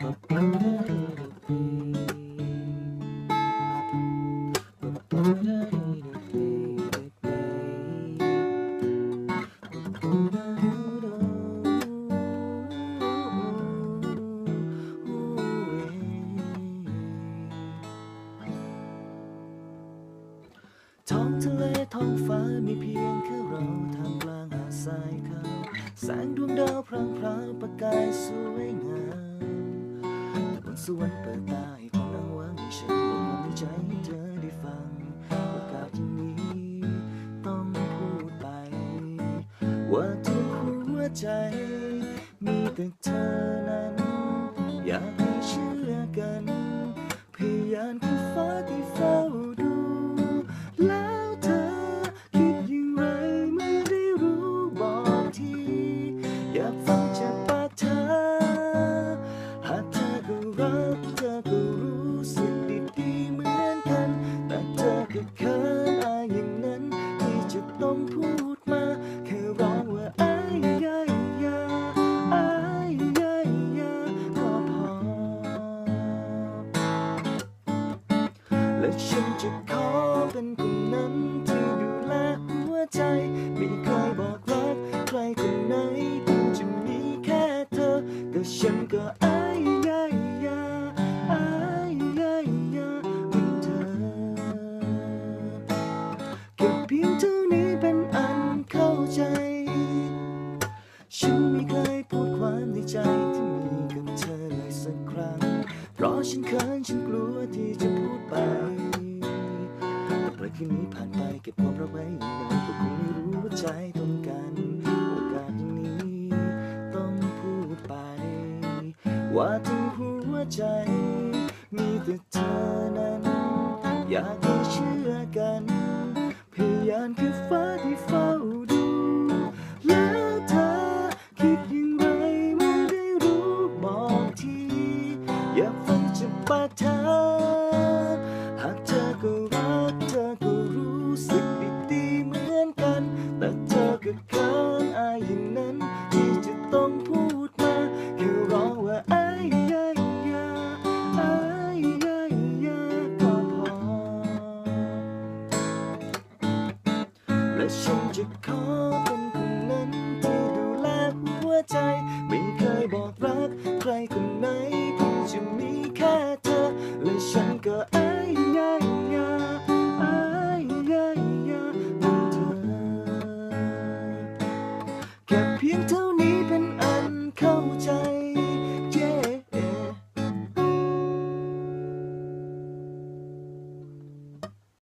ท้องทะเลท้องฟ้ามีเพียงแค่เราท่ามกลางหาดทรายขาวแสงดวงดาวพรางพราวประกายสวยงาม สวรรค์เปิดตาให้คนนั่งวางให้ฉันบอกความในใจให้เธอได้ฟัง โอกาสที่นี้ต้องพูดไป ว่าทุกหัวใจ มีแต่เธอนั้น อยากให้เชื่อกันพยานคื ฉันจะขอเป็นคนนั้นที่ดูแลหัวใจ ไม่เคยบอกรักใครคนไหนเพียงจะมีแค่เธอก็ฉันก็อายยายาอายยายาเหมือนเธอแค่เพียงเท่านี้เป็นอันเข้าใจ ฉันไม่เคยพูดความในใจที่มีกับเธอเลยสักครั้ง เพราะฉันเขิน อยคืนนี้ผ่านไปเก็บความรักไว้อย่างไรก็คงไม่รู้ว่าใจตรงกันโอกาสอย่างนี้ ต้องพูดไป ว่าทั้งหัวใจ มีแต่เธอนั้น อยากให้เชื่อกันพยานคือฟ้าที่เฝ้าดูแล้วเธอคิดอย่างไรเมื่อได้รู้บอกทีอยากฟังจากปากเธอหากเธอก็ อายอย่างนั้น ที่จะต้องพูดมาแค่ร้องว่าอายยายาอายายาก็พอ และฉันจะขอเป็นคนนั้นที่ดูแลหัวใจ ไม่เคยบอกรักใครคนไหนเพียงจะมีแค่เธอ และฉันก็อ Computer.